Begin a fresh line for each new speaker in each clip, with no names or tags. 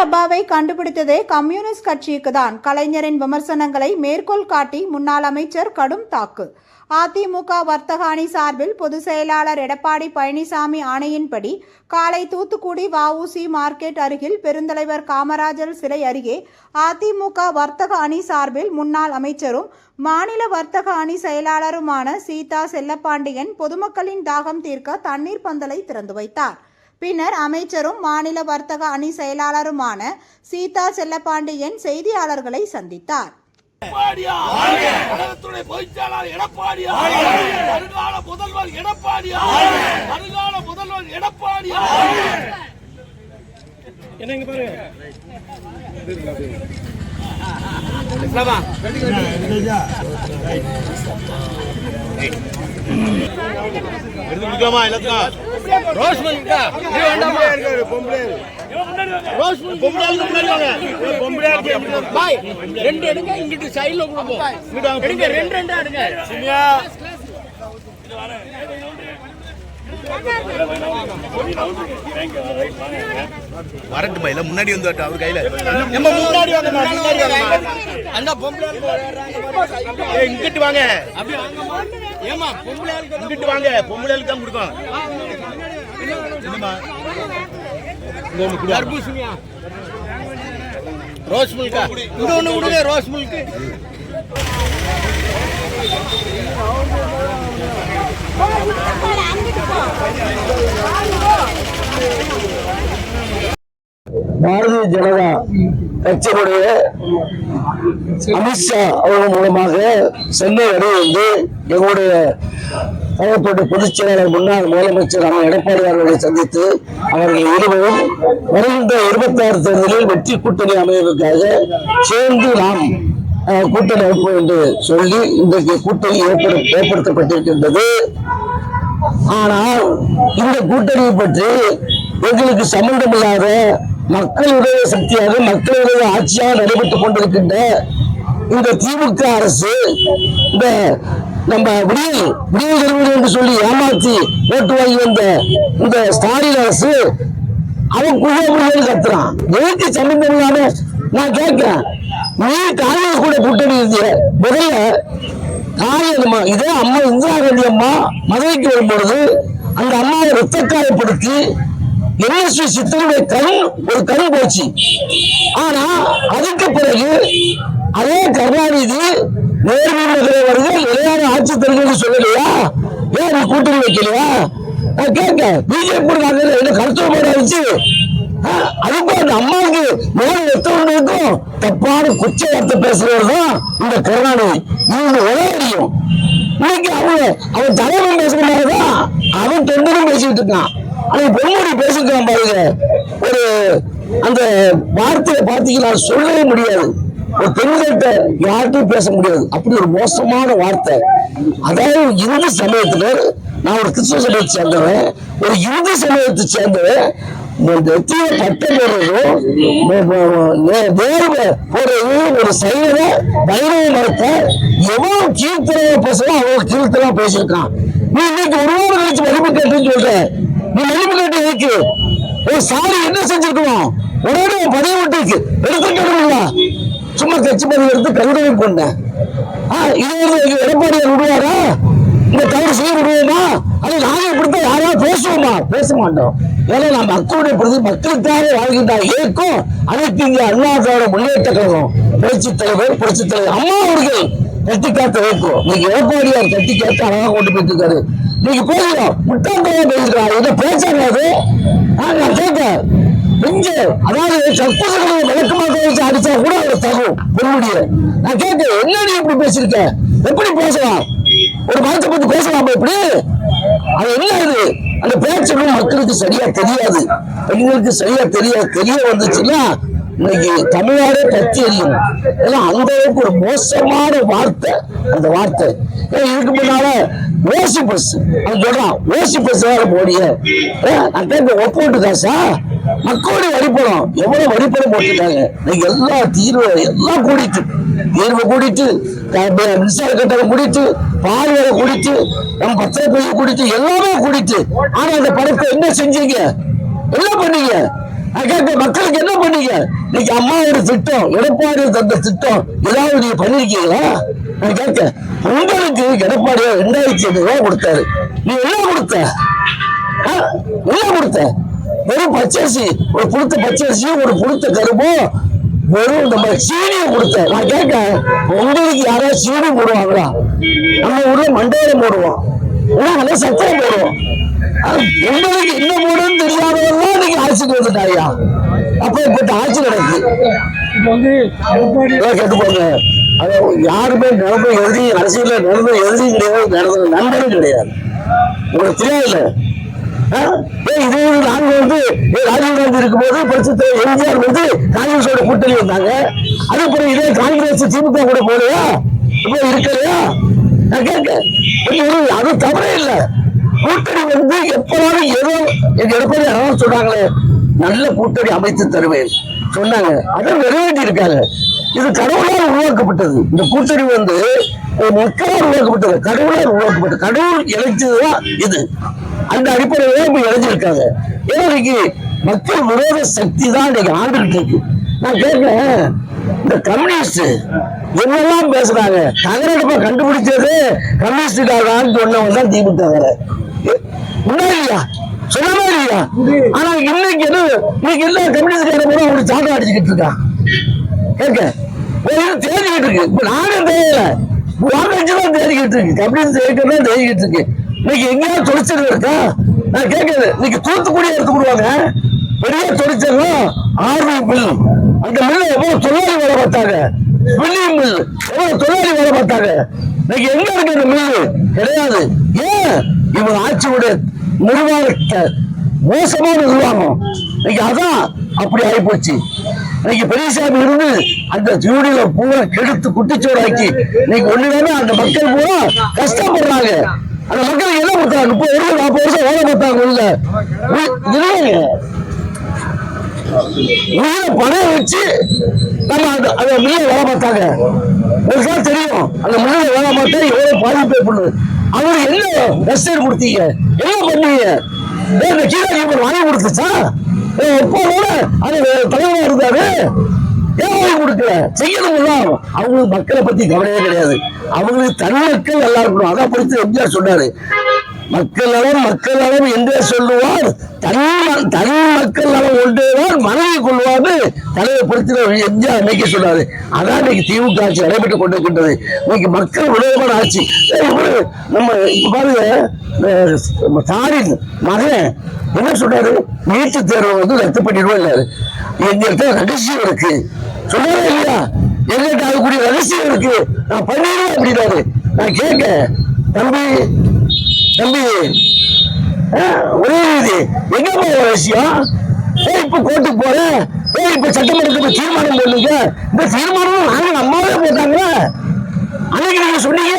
டப்பாவை கண்டுபிடித்ததே கம்யூனிஸ்ட் கட்சிக்கு தான் கலைஞரின் விமர்சனங்களை மேற்கோள் காட்டி முன்னாள் அமைச்சர் கடும் தாக்கு. அதிமுக வர்த்தக அணி சார்பில் பொதுச் செயலாளர் எடப்பாடி பழனிசாமி ஆணையின்படி காலை தூத்துக்குடி வஉசி மார்க்கெட் அருகில் பெருந்தலைவர் காமராஜர் சிலை அருகே அதிமுக வர்த்தக அணி சார்பில் முன்னாள் அமைச்சரும் மாநில வர்த்தக அணி செயலாளருமான சீதா செல்லப்பாண்டியன் பொதுமக்களின் தாகம் தீர்க்க தண்ணீர் பந்தலை திறந்து வைத்தார். பின்னர் அமைச்சரும் மாநில வர்த்தக அணி செயலாளருமான சீதா செல்லப்பாண்டியன் செய்தியாளர்களை சந்தித்தார்.
எடப்பாடியா! கழகத்துடைய பொதுச்செயலாளர் எடப்பாடியா! வருங்கால எடப்பாடியா
எடுத்துக்கலாமா எல்லாத்துக்கும் மில்கா இது வேண்டாமா ரோஸ் மில்க் பொம்பளையாளுக்கு முன்னாடி வாங்க பொம்பளையாளுக்கு பாய் ரெண்டு எடுங்க இங்கிட்டு சைடுல கொடுப்போம் எடுங்க ரெண்டு ரெண்டு எடுங்க சினியா
வரட்டுமா இல்ல முன்னாடி வந்து வரட்டும் அவர் கையில.
நம்ம முன்னாடி வாங்க முன்னாடி வாங்க. அந்த ஏய் இங்கிட்டு வாங்க. ஏமா பொம்பளையாளுக்கு இங்கிட்டு வாங்க பொம்பளையாளுக்கு தான் கொடுக்கும்.
தர்பூசணியா? ரோஸ் மில்கா ஒண்ணு கொடுங்க ரோஸ் மில்க்
பாரதிய ஜனதா கட்சியினுடைய அமித்ஷா அவர்கள் மூலமாக சென்னை வரை வந்து எங்களுடைய கழகத்துடைய பொதுச் செயலாளர் முன்னாள் முதலமைச்சர் அண்ணன் எடப்பாடி அவர்களை சந்தித்து அவர்கள் இருவரும் வருகின்ற இருபத்தாறு தேர்தலில் வெற்றி கூட்டணி அமைவதற்காக சேர்ந்து நாம் கூட்டணி அமைப்பு என்று சொல்லி இன்றைக்கு கூட்டணி ஏற்படு ஏற்படுத்தப்பட்டிருக்கின்றது. ஆனால் இந்த கூட்டணியை பற்றி எங்களுக்கு சம்பந்தமில்லாத மக்களுடைய சக்தியாக மக்களுடைய ஆட்சியாக நடைபெற்றுக் கொண்டிருக்கின்ற இந்த திமுக அரசு இந்த நம்ம விடியல் விடியல் தருவது என்று சொல்லி ஏமாற்றி ஓட்டு வாங்கி வந்த இந்த ஸ்டாலின் அரசு அவன் குழந்தை கத்துறான். எதுக்கு சம்பந்தம் இல்லாம நான் கேட்கிறேன். நீ தாயை கூட கூட்டணி இருந்திய முதல்ல காரியமா இதே அம்மா இந்திரா காந்தி அம்மா மதுரைக்கு வரும்பொழுது அந்த அம்மாவை ரத்தக்காயப்படுத்தி என்எஸ்வி சித்தனுடைய கண் ஒரு கண் போச்சு. ஆனா அதுக்கு பிறகு அதே கருணாநிதி நேர்மையில வருது நிலையான ஆட்சி தெரிஞ்சு சொல்லலையா? ஏன் நீ கூட்டணி வைக்கலையா? நான் கேட்க பிஜேபி என்ன கருத்து போடாச்சு அதுக்கும் அந்த அம்மாவுக்கு மேல எத்தவங்களுக்கும் தப்பான குச்ச வார்த்தை பேசுறவர் தான் இந்த கருணாநிதி. இவங்க உலகடியும் இன்னைக்கு அவங்க அவன் தலைவன் பேசுற மாதிரிதான் அவன் தொண்டனும் பேசிட்டு இருக்கான். அவன் பொன்முடி பேசிருக்கான் பாருங்க. ஒரு அந்த வார்த்தையை பார்த்தீங்கன்னா சொல்லவே முடியாது. ஒரு பெண்கிட்ட யார்கிட்டையும் பேச முடியாது. அப்படி ஒரு மோசமான வார்த்தை. அதாவது இந்து சமயத்துல நான் ஒரு கிறிஸ்துவ சமயத்தை சேர்ந்தவன். ஒரு இந்து சமயத்தை சேர்ந்தவன். நெத்திய பட்டம் போடுறதும் வேர்வை போடுறது ஒரு சைவ வைரவ மரத்தை எவ்வளவு கீர்த்தனை பேசலாம் அவ்வளவு கீர்த்தனா பேசியிருக்கான். நீ இன்னைக்கு ஒரு வாரம் கழிச்சு மதிப்பு கேட்டுன்னு சொல்ற. நீ மதிப்பு கேட்டு இருக்கு ஒரு சாரி என்ன செஞ்சிருக்கணும் உடனே உன் பதவி விட்டுருக்கு. எடுத்துக்கணும்ல சும்மா கட்சி பதவி எடுத்து கருதவை கொண்டேன் இது வந்து எடப்பாடியார் விடுவாரா? இந்த தவறு செய்ய விடுவோமா அது நாங்க இப்படித்தான் யாராவது பேசுவோமா? பேச மாட்டோம் ஏன்னா நம்ம மக்களுடைய பிரதி மக்களுக்காக வாழ்கின்ற இயக்கம் அனைத்து இந்திய அண்ணா திராவிட முன்னேற்ற கழகம். புரட்சி தலைவர் புரட்சி தலைவர் அம்மா அவர்கள். கட்டி காத்த வைக்கும் நீங்க எடப்பாடியார் கட்டி காத்து அழகா கொண்டு போயிட்டு இருக்காரு நீங்க பேசுறோம் முட்டாள்தனமா பேசிருக்காரு என்ன பேசாங்க அது? ஆ, நான் கேட்டேன். நெஞ்ச அதாவது கற்பனை விளக்கமாக வச்சு அடிச்சா கூட ஒரு தகும் பொருளுடைய நான் கேட்க என்ன நீ இப்படி பேசியிருக்க? எப்படி பேசலாம்? ஒரு மரத்தை பத்தி பேசலாமா இப்படி? அது என்ன இது? அந்த பேச்சுகளும் மக்களுக்கு சரியா தெரியாது. பெண்களுக்கு சரியா தெரியாது தெரிய வந்துச்சுன்னா இன்னைக்கு தமிழ்நாடே பத்தி எரியும் ஏன்னா அந்த அளவுக்கு ஒரு மோசமான வார்த்தை அந்த வார்த்தை. ஏன் இதுக்கு முன்னால ஓசி பஸ் அவன் சொல்றான் ஓசி பஸ் வேற போடிய. நான் கேட்க ஒப்போட்டு காசா? மக்களுடைய வரிப்பணம் எவ்வளவு வரிப்பணம் போட்டுருக்காங்க? இன்னைக்கு எல்லா தீர்வு எல்லாம் கூடிட்டு. தீர்வு கூடிட்டு மின்சார கட்டணம் கூடிட்டு பால் குடித்து கூடிட்டு நம்ம பத்திரப்பதிவு கூடிட்டு எல்லாமே குடித்து. ஆனா அந்த படத்தை என்ன செஞ்சீங்க? என்ன பண்ணீங்க? கேட்க மக்களுக்கு என்ன பண்ணீங்க? இன்னைக்கு அம்மாவோட திட்டம் எடப்பாடி தந்த திட்டம் ஏதாவது நீங்க பண்ணிருக்கீங்களா? நான் கேட்க உங்களுக்கு எடப்பாடி ரெண்டாயிரத்தி ஐநூறு ரூபாய் கொடுத்தாரு. நீ என்ன கொடுத்த? என்ன கொடுத்த? வெறும் பச்சரிசி ஒரு புடுத்த பச்சரிசியும் ஒரு புடுத்த கரும்பும் வெறும் நம்ம சீனியை கொடுத்தேன். நான் கேட்க உங்களுக்கு யாராவது சீனி போடுவாங்களா? நம்ம ஊர்ல மண்டையில போடுவோம். நாங்களே சக்கரை போடுவோம். உங்களுக்கு என்ன போடுன்னு தெரியாதவெல்லாம் நீங்க ஆட்சிக்கு வந்துட்டாயா அப்ப இப்ப ஆட்சி நடக்குது. இதெல்லாம் கேட்டு யாருமே நிலமை எழுதி அரசியல நிலமை எழுதி கிடையாது நடந்த நண்பரும் கிடையாது. உங்களுக்கு தெரியாது இதே இது நாங்க வந்து ராஜீவ் காந்தி இருக்கும்போது பரிசுத்த எம்ஜிஆர் வந்து காங்கிரஸோட கூட்டணி வந்தாங்க. அதுக்கப்புறம் இதே காங்கிரஸ் திமுக கூட போலையா இப்ப இருக்கலையா? நான் கேட்க அது தவறே இல்லை. கூட்டணி வந்து எப்போதும் ஏதோ எங்க எடப்பாடி யாராவது சொன்னாங்களே நல்ல கூட்டணி அமைத்து தருவேன். சொன்னாங்க. அதை நிறைவேற்றி இருக்காங்க இது கடவுளால் உருவாக்கப்பட்டது. இந்த கூட்டணி வந்து ஒரு மக்களால் உருவாக்கப்பட்டது. கடவுளால் உருவாக்கப்பட்டது. கடவுள் இழைச்சதுதான் இது. அந்த அடிப்படையில இப்ப இழைஞ்சிருக்காங்க ஏன்னா இன்னைக்கு மக்கள் விரோத சக்தி தான் இன்னைக்கு ஆண்டுகிட்டு இருக்கு. நான் கேட்கிறேன் இந்த கம்யூனிஸ்ட் என்னெல்லாம் பேசுறாங்க? தகரடுப்ப கண்டுபிடிச்சது கம்யூனிஸ்டுக்காரன்னு சொன்னவங்க தான் திமுக முன்னாடி இல்லையா? சொல்லவே இல்லையா? ஆனா இன்னைக்கு என்ன இன்னைக்கு என்ன கம்யூனிஸ்ட்காரன் கூட ஒரு சாட்டம் அடிச்சுக்கிட்டு இருக்கான்? கேட்க தேடிக்கிட்டு இருக்கு. இப்ப நானும் தெரியல. தேடிக்கிட்டு இருக்கு. கம்யூனிஸ்ட் தேடிக்கிட்டு இருக்கு. இன்னைக்கு எங்கேயாவது தொழிற்சங்கம் இருக்கா? நான் கேட்கறது இன்னைக்கு தூத்துக்குடி எடுத்துக்கிடுவாங்க பெரிய தொழிற்சங்கம் ஆர்வி மில். அந்த மில்ல எவ்வளவு தொழிலாளி வேலை பார்த்தாங்க? Spinning mill. எவ்வளவு தொழிலாளி வேலை பார்த்தாங்க? இன்னைக்கு எங்க இருக்கு அந்த மில்லு? கிடையாது. ஏன்? இவங்க ஆட்சியுடைய நிர்வாக மோசமான நிர்வாகம். இன்னைக்கு அதான் அப்படி ஆயிப்போச்சு. இன்னைக்கு பெரியசாமி இருந்து அந்த ஜூடியில பூரா கெடுத்து குட்டிச்சோடாக்கி இன்னைக்கு ஒண்ணுதானே அந்த மக்கள் பூரா கஷ்டப்படுறாங்க. அந்த மக்களுக்கு என்ன கொடுத்தாங்க? முப்பது வருஷம் நாற்பது வருஷம் வேலை கொடுத்தாங்க உள்ள. இல்லைங்க உயிரை பணம் வச்சு நம்ம அந்த அந்த மில்லை வேலை பார்த்தாங்க. உங்களுக்கு தெரியும். அந்த மில்லை வேலை பார்த்தா எவ்வளோ பாதிப்பு பண்ணுது. அவருக்கு என்ன ரெஸ்ட் கொடுத்தீங்க? என்ன பண்ணீங்க? ஏன் இந்த கீழே இவன் வாங்கி கொடுத்துச்சா? எப்போதோட அது தலைவராக இருந்தாரு. தேவையை கொடுக்கல. கொடுக்கல தான். அவங்களுக்கு மக்களை பத்தி கவலையே கிடையாது. அவங்களுக்கு தன் மக்கள் நல்லா இருக்கணும். அதான் பொறுத்து எம்ஜிஆர் சொன்னாரு. மக்கள் நலம் மக்கள் நலம் என்றே சொல்லுவார். தன் தன் மக்கள் நலம் ஒன்றுதான் மனைவி கொள்வார்னு தலைவர் பொறுத்தின எம்ஜிஆர் அன்னைக்கு சொன்னாரு. அதான் இன்னைக்கு திமுக ஆட்சி நடைபெற்றுக் கொண்டிருக்கின்றது. இன்னைக்கு மக்கள் விரோதமான ஆட்சி. நம்ம இப்ப பாருங்க அஹ், தாரின் மகன் என்ன சொன்னாரு? நீட்டு தேர்வு வந்து ரத்து பண்ணிடுவோம் எங்கள்கிட்ட ரகசியம் இருக்கு. சொல்லவே இல்லையா? எங்கிட்ட அதுக்குரிய ரகசியம் இருக்கு. நான் பண்ணிடுவேன் அப்படின்னாரு நான் கேட்க தம்பி தம்பி ஒரே இது. எங்க போய் விஷயம் இப்ப கோர்ட்டுக்கு போறேன் ஏய் இப்ப சட்டமன்றத்துக்கு தீர்மானம் போடுங்க. இந்த தீர்மானம் நாங்க அம்மாவே போட்டாங்க அன்னைக்கு நீங்க சொன்னீங்க.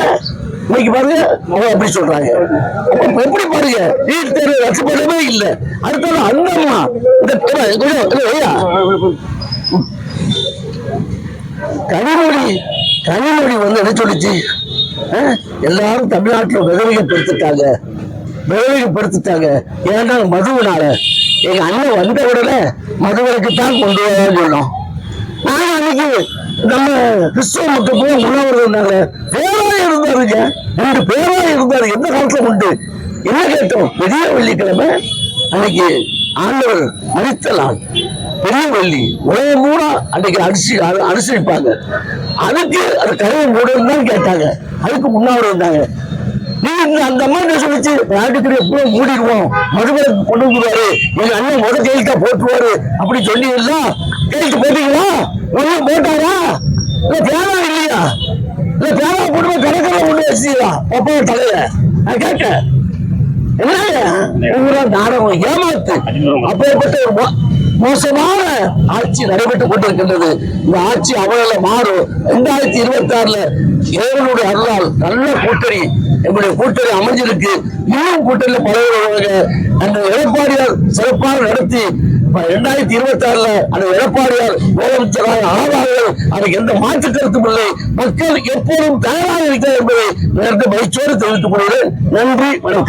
இன்னைக்கு பாருங்க அவங்க அப்படி சொல்றாங்க. அப்ப எப்படி பாருங்க? நீட் தேர்வு ரத்து பண்ணவே இல்லை. அடுத்தது அந்த அம்மா இந்த இல்ல, கொஞ்சம், இல்ல, ஐயா. கனிமொழி கனிமொழி வந்து என்ன சொல்லிச்சு? எல்லாரும் தமிழ்நாட்டில் விதவிகப்படுத்திட்டாங்க விதவிகப்படுத்திட்டாங்க ஏன்னா மதுவினால. எங்க அண்ணன் வந்த உடனே மதுவிலக்கு தான் கொண்டு வரணும்னு சொன்னோம். நாங்க அன்னைக்கு நம்ம கிறிஸ்துவ மக்கள் போய் உணவு இருந்தாங்க பேரா இருந்தாருங்க. ரெண்டு பேரா இருந்தாரு. எந்த காலத்துல உண்டு? என்ன கேட்டோம்? பெரிய வெள்ளிக்கிழமை அன்னைக்கு ஆண்டவர் மறித்த நாள் பெரிய வெள்ளி உலகம் கூட அன்னைக்கு அரிசி அரு- அனுசரிப்பாங்க அதுக்கு அது கதவை தான் கேட்டாங்க. அதுக்கு முன்னாடி இருந்தாங்க நீ அந்த அம்மா என்ன சொல்லிச்சு? நாட்டுக்கு எப்போ மூடிடுவோம். மதுவிலக்கு கொண்டு வந்துருவாரு எங்க அண்ணன் முத கையெழுத்தா போட்டுருவாரு. அப்படி சொல்லி எல்லாம் கையெழுத்து போட்டீங்களா? ஒன்னும் போட்டாரா? இல்ல பேரா இல்லையா? இல்ல பேரா போட்டு கணக்கில் கொண்டு வச்சுங்களா அப்பா தலையில நான் கேட்டேன். என்ன நாடகம் ஏமாத்து அப்பேற்பட்ட ஒரு மோசமான ஆட்சி நடைபெற்றுக் கொண்டிருக்கின்றது. இந்த ஆட்சி அவங்கள மாறும். இரண்டாயிரத்தி இருபத்தி ஆறுல இறைவனுடைய அருளால் நல்ல கூட்டணி எங்களுடைய கூட்டணி அமைஞ்சிருக்கு. இன்னும் கூட்டணியில பழகுறவங்க அந்த எடப்பாடியார் சிறப்பாக நடத்தி இரண்டாயிரத்தி இருபத்தி ஆறுல அந்த எடப்பாடியார் முதலமைச்சராக ஆவார்கள். அதுக்கு எந்த மாற்று கருத்தும் இல்லை. மக்கள் எப்போதும் தயாராக இருக்கிறார் என்பதை நேரத்தை மகிழ்ச்சியோடு தெரிவித்துக் கொள்கிறேன். நன்றி வணக்கம்.